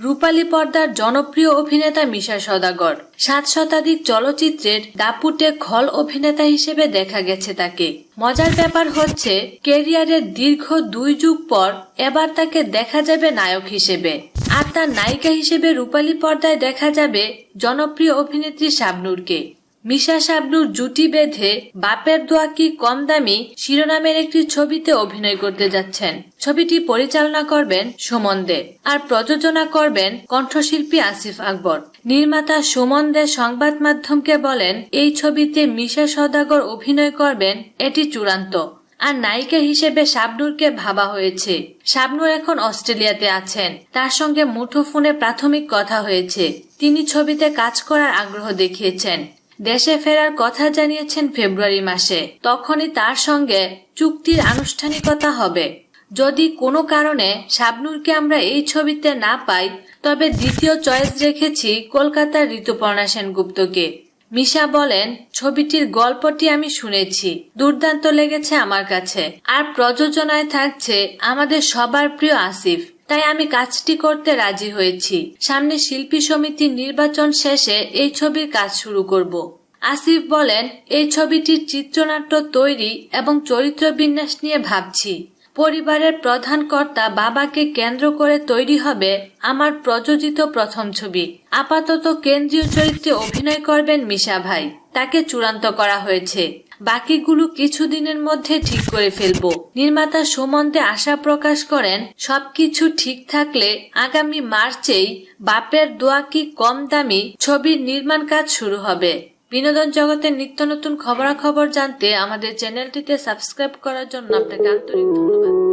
রূপালী পর্দার জনপ্রিয় অভিনেতা মিশা সদাগর। সাত শতাধিক চলচ্চিত্রের দাপুটে খল অভিনেতা হিসেবে দেখা গেছে তাকে। মজার ব্যাপার হচ্ছে কেরিয়ারের দীর্ঘ দুই যুগ পর এবার তাকে দেখা যাবে নায়ক হিসেবে। আর তার নায়িকা হিসেবে রূপালী পর্দায় দেখা যাবে জনপ্রিয় অভিনেত্রী শাবনূরকে। মিশা শাবনুর জুটি বেঁধে বাপের দোয়া কি কম দামি শিরোনামের একটি ছবিতে অভিনয় করতে যাচ্ছেন। ছবিটি পরিচালনা করবেন সুমন দে আর প্রযোজনা করবেন কণ্ঠশিল্পী আসিফ আকবর। নির্মাতা সুমন দে সংবাদ মাধ্যমকে বলেন, এই ছবিতে মিশা সদাগর অভিনয় করবেন, এটি চূড়ান্ত। আর নায়িকা হিসেবে শাবনুরকে ভাবা হয়েছে। শাবনুর এখন অস্ট্রেলিয়াতে আছেন। তার সঙ্গে মুঠোফোনে প্রাথমিক কথা হয়েছে। তিনি ছবিতে কাজ করার আগ্রহ দেখিয়েছেন। দেশে ফেরার কথা জানিয়েছেন ফেব্রুয়ারি মাসে। তখনই তার সঙ্গে চুক্তির আনুষ্ঠানিকতা হবে। যদি কোনো কারণে শাবনুরকে আমরা এই ছবিতে না পাই, তবে দ্বিতীয় চয়েস রেখেছি কলকাতার ঋতুপর্ণা সেনগুপ্তকে। মিশা বলেন, ছবিটির গল্পটি আমি শুনেছি। দুর্দান্ত লেগেছে আমার কাছে। আর প্রযোজনায় থাকছে আমাদের সবার প্রিয় আসিফ। তাই আমি কাজটি করতে রাজি হয়েছি। সামনে শিল্পী সমিতির নির্বাচন শেষে এই ছবির কাজ শুরু করব। আসিফ বলেন, এই ছবিটির চিত্রনাট্য তৈরি এবং চরিত্র বিন্যাস নিয়ে ভাবছি। পরিবারের প্রধান কর্তা বাবাকে কেন্দ্র করে তৈরি হবে আমার প্রযোজিত প্রথম ছবি। আপাতত কেন্দ্রীয় চরিত্রে অভিনয় করবেন মিশা ভাই। তাকে চূড়ান্ত করা হয়েছে। বাকিগুলো কিছুদিনের মধ্যে ঠিক করে ফেলব। নির্মাতা সুমন্তে আশা প্রকাশ করেন, সবকিছু ঠিক থাকলে আগামী মার্চেই বাপের দোয়া কি কম দামি ছবির নির্মাণ কাজ শুরু হবে। বিনোদন জগতের নিত্য নতুন খবরাখবর জানতে আমাদের চ্যানেলটিতে সাবস্ক্রাইব করার জন্য আপনাকে আন্তরিক ধন্যবাদ।